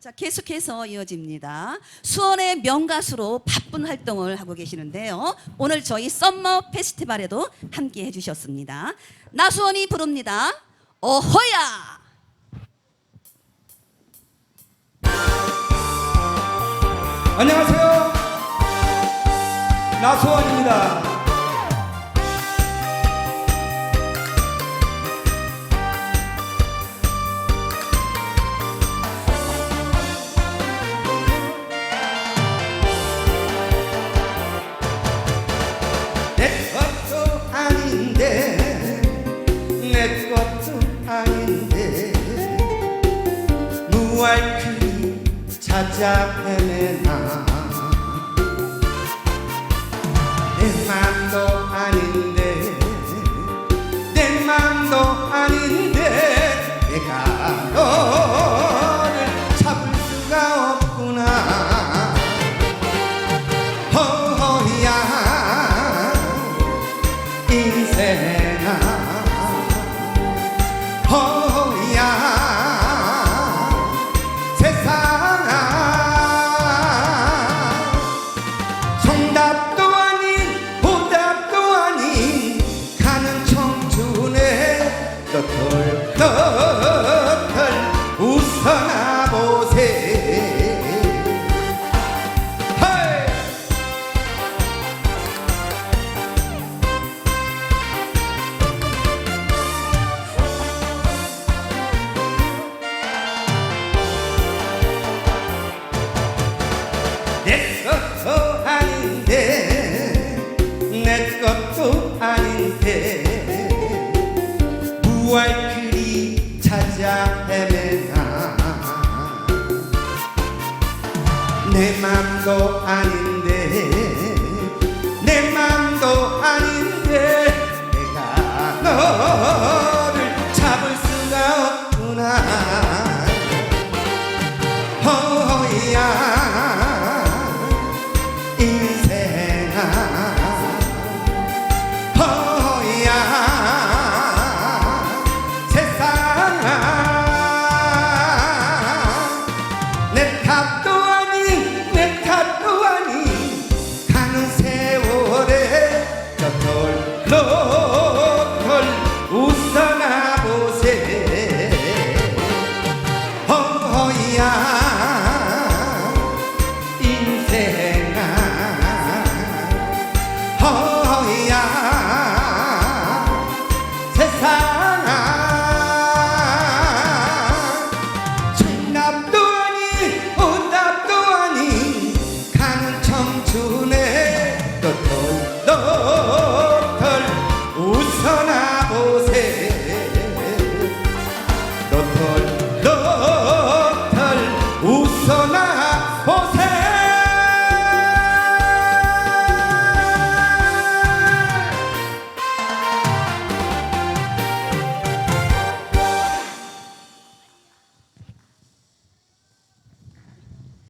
자, 계속해서 이어집니다. 수원의 명가수로 바쁜 활동을 하고 계시는데요. 오늘 저희 썸머 페스티벌에도 함께 해주셨습니다. 나수원이 부릅니다. 어허야! 안녕하세요. 나소원입니다. 찾아 헤매나 내 맘도 내 것도 아닌데 내 것도 아닌데. 무알크리 찾아 헤매나. 내 맘도 아닌데 내 맘도 아닌데. 내가 너를 잡을 수가 없구나 인생아